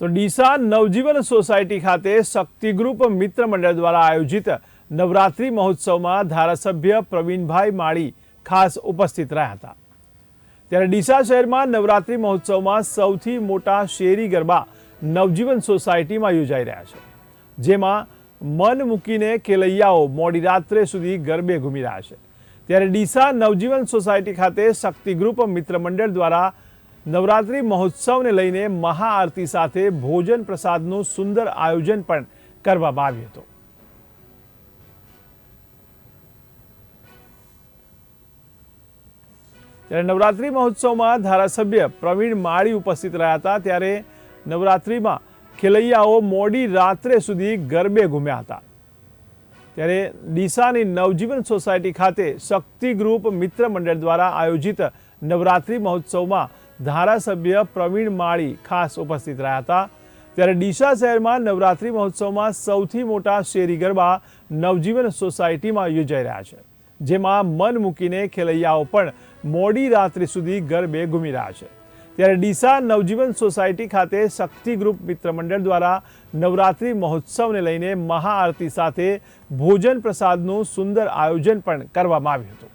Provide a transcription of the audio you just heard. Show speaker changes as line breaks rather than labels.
તો ડીસા નવજીવન સોસાયટી ખાતે શક્તિ ગ્રુપ મિત્ર મંડળ દ્વારા આયોજિત નવરાત્રિ મહોત્સવમાં ધારાસભ્ય પ્રવીણભાઈ માળી ખાસ ઉપસ્થિત રહ્યા હતા. ત્યારે ડીસા શહેરમાં નવરાત્રિ મહોત્સવમાં સૌથી મોટા શેરી ગરબા નવજીવન સોસાયટીમાં યોજાઈ રહ્યા છે, જેમાં મન મૂકીને ખેલૈયાઓ મોડી રાત્રે સુધી ગરબે ઘૂમી રહ્યા છે. ત્યારે ડીસા નવજીવન સોસાયટી ખાતે શક્તિ ગ્રુપ મિત્ર મંડળ દ્વારા નવરાત્રિ મહોત્સવને લઈને મહાઆરતી સાથે ભોજન પ્રસાદનું સુંદર આયોજન પણ કરવામાં આવ્યું હતું. ત્યારે નવરાત્રિ મહોત્સવમાં ધારાસભ્ય પ્રવીણ માળી ઉપસ્થિત રહ્યા હતા. ત્યારે નવરાત્રિમાં ખેલૈયાઓ મોડી રાત્રે સુધી ગરબે ઘૂમ્યા હતા. ત્યારે ડીસાની નવજીવન સોસાયટી ખાતે શક્તિ ગ્રુપ મિત્ર મંડળ દ્વારા આયોજિત નવરાત્રિ મહોત્સવમાં ધારાસભ્ય પ્રવીણ માળી ખાસ ઉપસ્થિત રહ્યા હતા. ત્યારે ડીસા શહેરમાં નવરાત્રિ મહોત્સવમાં સૌથી મોટા શેરી ગરબા નવજીવન સોસાયટીમાં યોજાઈ રહ્યા છે, જેમાં મન મૂકીને ખેલૈયાઓ પણ મોડી રાત્રિ સુધી ગરબે ઘૂમી રહ્યા છે. ત્યારે ડીસા નવજીવન સોસાયટી ખાતે શક્તિ ગ્રુપ મિત્ર મંડળ દ્વારા નવરાત્રિ મહોત્સવને લઈને મહાઆરતી સાથે ભોજન પ્રસાદનું સુંદર આયોજન પણ કરવામાં આવ્યું હતું.